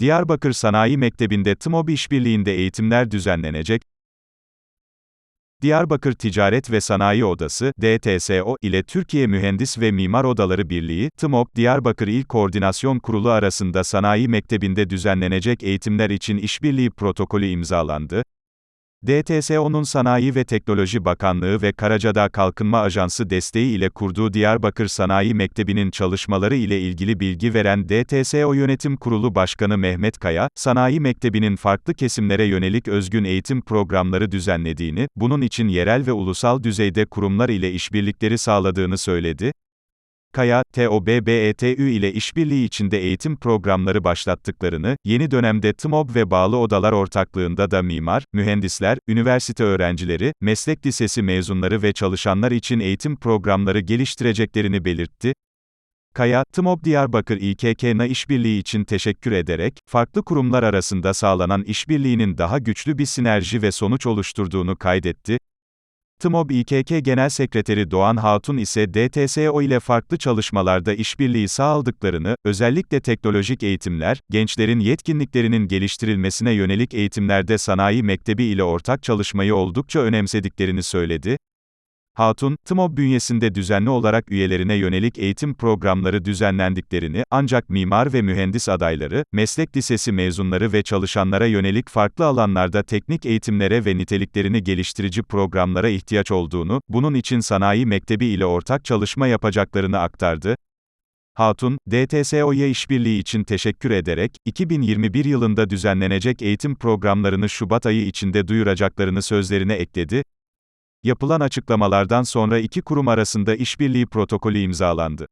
Diyarbakır Sanayi Mektebi'nde TMOB işbirliğinde eğitimler düzenlenecek. Diyarbakır Ticaret ve Sanayi Odası, DTSO, ile Türkiye Mühendis ve Mimar Odaları Birliği, TMOB, Diyarbakır İl Koordinasyon Kurulu arasında Sanayi Mektebi'nde düzenlenecek eğitimler için işbirliği protokolü imzalandı. DTSO'nun Sanayi ve Teknoloji Bakanlığı ve Karacadağ Kalkınma Ajansı desteği ile kurduğu Diyarbakır Sanayi Mektebi'nin çalışmaları ile ilgili bilgi veren DTSO Yönetim Kurulu Başkanı Mehmet Kaya, Sanayi Mektebi'nin farklı kesimlere yönelik özgün eğitim programları düzenlediğini, bunun için yerel ve ulusal düzeyde kurumlar ile işbirlikleri sağladığını söyledi. Kaya, TOBBETÜ ile işbirliği içinde eğitim programları başlattıklarını, yeni dönemde TMOB ve bağlı odalar ortaklığında da mimar, mühendisler, üniversite öğrencileri, meslek lisesi mezunları ve çalışanlar için eğitim programları geliştireceklerini belirtti. Kaya, TMOB Diyarbakır İKK'na işbirliği için teşekkür ederek, farklı kurumlar arasında sağlanan işbirliğinin daha güçlü bir sinerji ve sonuç oluşturduğunu kaydetti. TMOB İKK Genel Sekreteri Doğan Hatun ise DTSO ile farklı çalışmalarda işbirliği sağladıklarını, özellikle teknolojik eğitimler, gençlerin yetkinliklerinin geliştirilmesine yönelik eğitimlerde sanayi mektebi ile ortak çalışmayı oldukça önemsediklerini söyledi. Hatun, TMOB bünyesinde düzenli olarak üyelerine yönelik eğitim programları düzenlendiklerini, ancak mimar ve mühendis adayları, meslek lisesi mezunları ve çalışanlara yönelik farklı alanlarda teknik eğitimlere ve niteliklerini geliştirici programlara ihtiyaç olduğunu, bunun için sanayi mektebi ile ortak çalışma yapacaklarını aktardı. Hatun, DTSO'ya işbirliği için teşekkür ederek, 2021 yılında düzenlenecek eğitim programlarını Şubat ayı içinde duyuracaklarını sözlerine ekledi. Yapılan açıklamalardan sonra iki kurum arasında işbirliği protokolü imzalandı.